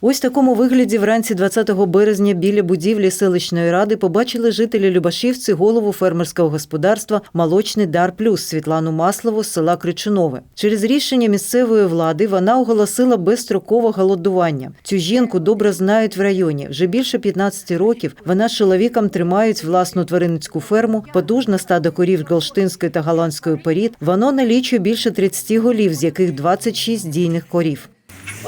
Ось такому вигляді вранці 20 березня біля будівлі селищної ради побачили жителі Любашівці голову фермерського господарства Молочний дар плюс Світлану Маслову з села Кричунове. Через рішення місцевої влади вона оголосила безстрокове голодування. Цю жінку добре знають в районі. Вже більше 15 років вона з чоловіком тримають власну тваринницьку ферму, потужне стадо корів голштинської та голландської порід. Воно налічує більше 30 голів, з яких 26 дійних корів.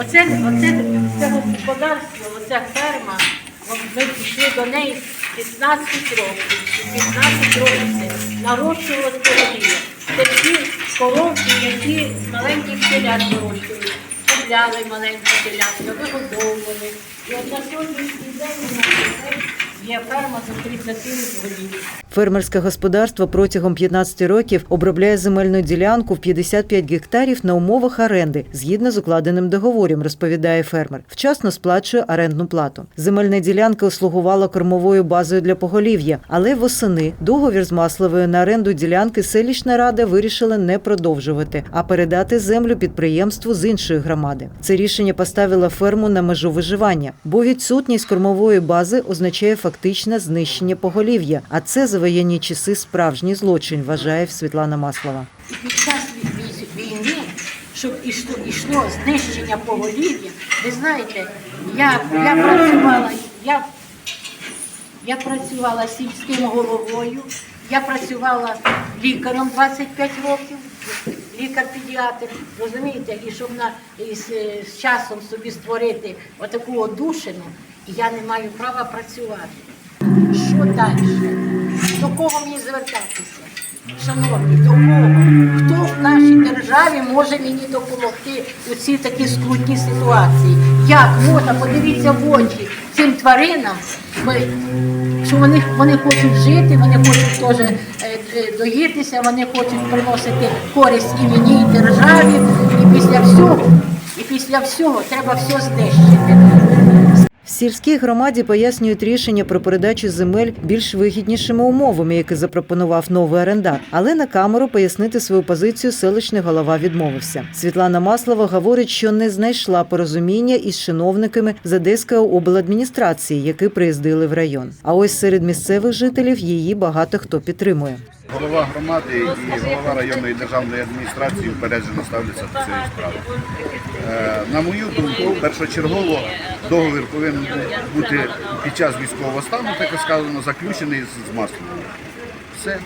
Оце, оце, це господарство, оця ферма, ми пішли до неї 15 років. 15 років це нарощували корові. Це ті коровки, які з маленьких телят нарощували. Купляли маленькі телятки, вигодовували. І от на сьогоднішній день у нас є ферма за 30 голів. Фермерське господарство протягом 15 років обробляє земельну ділянку в 55 гектарів на умовах оренди згідно з укладеним договором, розповідає фермер. Вчасно сплачує орендну плату. Земельна ділянка услугувала кормовою базою для поголів'я, але восени договір з Масловою на оренду ділянки селищна рада вирішила не продовжувати, а передати землю підприємству з іншої громади. Це рішення поставило ферму на межу виживання, бо відсутність кормової бази означає фактичне знищення поголів'я, а це за воєнні часи справжній злочин, вважає Світлана Маслова. Під час вій- війни, щоб ішло, ішло знищення поголів'я, ви знаєте, я, я працювала, я, я працювала сільським головою, я працювала лікарем 25 років, лікар-педіатр, розумієте, і щоб на, і з, з часом собі створити отаку одушину, я не маю права працювати. Що далі? До кого мені звертатися? Шановні, до кого? Хто в нашій державі може мені допомогти у цій такі скрутні ситуації? Як можна подивіться в очі цим тваринам, що вони, вони хочуть жити, вони хочуть теж е, е, доїтися, вони хочуть приносити користь і мені, і державі, і після всього, і після всього треба все знищити. В сільській громаді пояснюють рішення про передачу земель більш вигіднішими умовами, які запропонував новий орендар. Але на камеру пояснити свою позицію селищний голова відмовився. Світлана Маслова говорить, що не знайшла порозуміння із чиновниками з Одеської обладміністрації, які приїздили в район. А ось серед місцевих жителів її багато хто підтримує. Голова громади і голова районної державної адміністрації упереджено ставляться до цієї справи. Е, На мою думку, першочергово договір повинен бути під час військового стану, так і сказано, заключений з маслом. Все.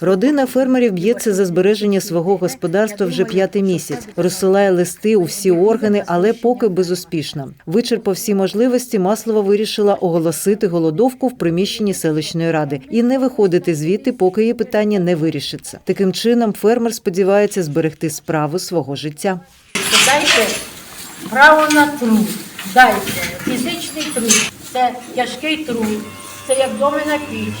Родина фермерів б'ється за збереження свого господарства вже п'ятий місяць. Розсилає листи у всі органи, але поки безуспішно. Вичерпав всі можливості, Маслова вирішила оголосити голодовку в приміщенні селищної ради і не виходити звідти, поки її питання не вирішиться. Таким чином, фермер сподівається зберегти справу свого життя. Дайте право на труд, дайте фізичний труд, це тяжкий труд, це як домина піч.